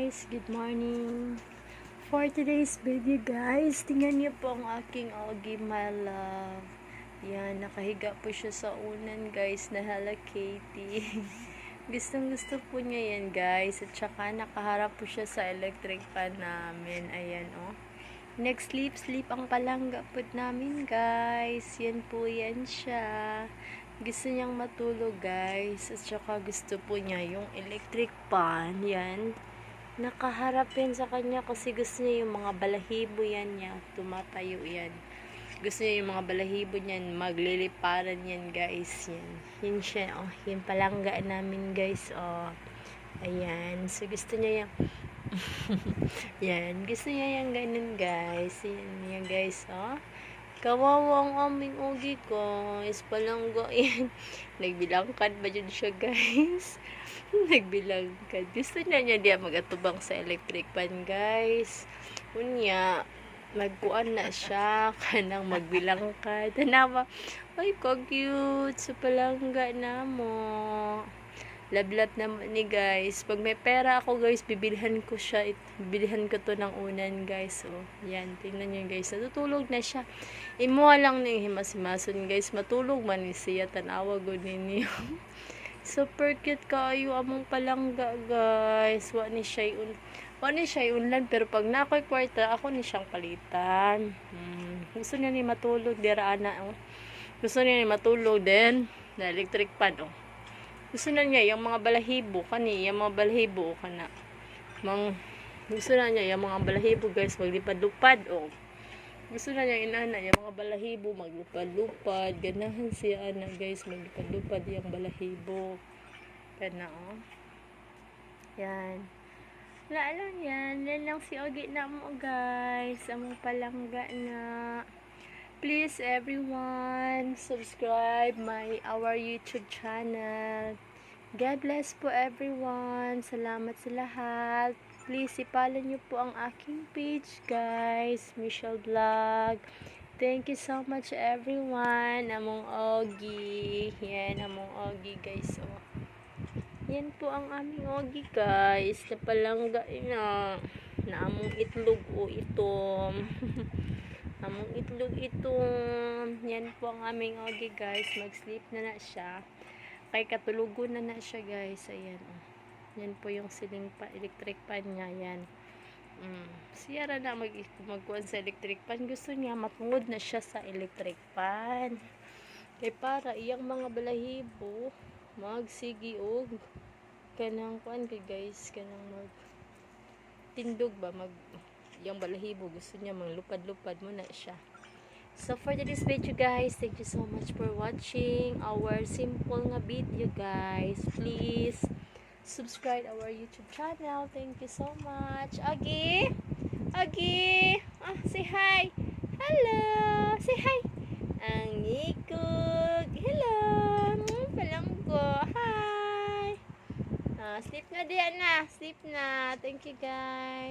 guys, good morning. For today's video guys, tingnan niyo po ang aking Augie my love. Yan, nakahiga po siya sa unan guys na Hello Kitty. Gustong gusto po niya yan guys. At saka nakaharap po siya sa electric fan namin. Ayan oh. Next sleep, sleep ang palangga po namin guys. Yan po yan siya. Gusto niyang matulog guys. At saka gusto po niya yung electric fan. Yan. Nakaharap yan sa kanya kasi gusto niya yung mga balahibo yan niya. Tumatayo yan. Gusto niya yung mga balahibo niyan. Magliliparan yan guys. Yan. Yun siya. Oh, yung palangga namin guys. Oh. Ayan. So gusto niya yung yan. Gusto niya yung ganun guys. Yan, yan guys. Oh. Kawawang aming ugi ko. Is palangga yan. Nagbilangkad ba dyan siya guys? Nagbilangkad. Gusto na niya diya magatubang sa electric fan guys. Unya, magkuan na siya. Kanang magbilangkad. Tanawa, ay ka-cute. Sa palangga na mo. Lablat naman ni guys. Pag may pera ako guys, bibilhan ko siya. It- Bibilhan ko to ng unan guys. Oh, yan. Tingnan nyo guys. Natutulog na siya. Imuha lang ng himas-himason guys. Matulog man siya. Tanawa ko ninyo. Super cute kayo among palangga guys. Wa ni siya un Wa ni siya unlan pero pag na ako'y kwarta, ako ni siyang palitan. Hmm. Gusto niya ni matulog dira ana. Oh. Gusto niya ni matulog din na electric pan oh. Gusto na niya yung mga balahibo kani, yung mga balahibo kana. Mang gusto na niya yung mga balahibo guys maglipad-lupad oh. Gusto na niya inana yung mga balahibo maglupad-lupad. Ganahan siya ana guys maglupad-lupad yung balahibo. Kana oh. Yan. Wala yan. Yan lang si Ogi na mo guys. Among palangga na. Please everyone subscribe my our YouTube channel. God bless po everyone. Salamat sa lahat. Please ipalo niyo po ang aking page guys. Michelle Vlog. Thank you so much everyone. Among Ogi. Yan, among Ogi guys. Oh. Yan po ang aming Ogi guys. Napalangga na. Na among itlog o itom. among itlog itom. Yan po ang aming Ogi guys. Mag-sleep na na siya. Kay katulugon na na siya guys. Ayan. Oh. Yan po yung siling pa electric pan niya. Yan. Mm. Siya ra na mag magkuhan sa electric pan. Gusto niya matungod na siya sa electric pan. Kay para iyang mga balahibo magsigi og kanang kuan kay guys kanang mag tindog ba mag yung balahibo gusto niya manglupad-lupad mo na siya so for today's video guys thank you so much for watching our simple nga video guys please subscribe our youtube channel. Thank you so much. Agi Agi ah say hi. Hello. Say hi. Ang ikog hello. Mm, palanggo hi. Ah, sleep na diyan na sleep na. Thank you guys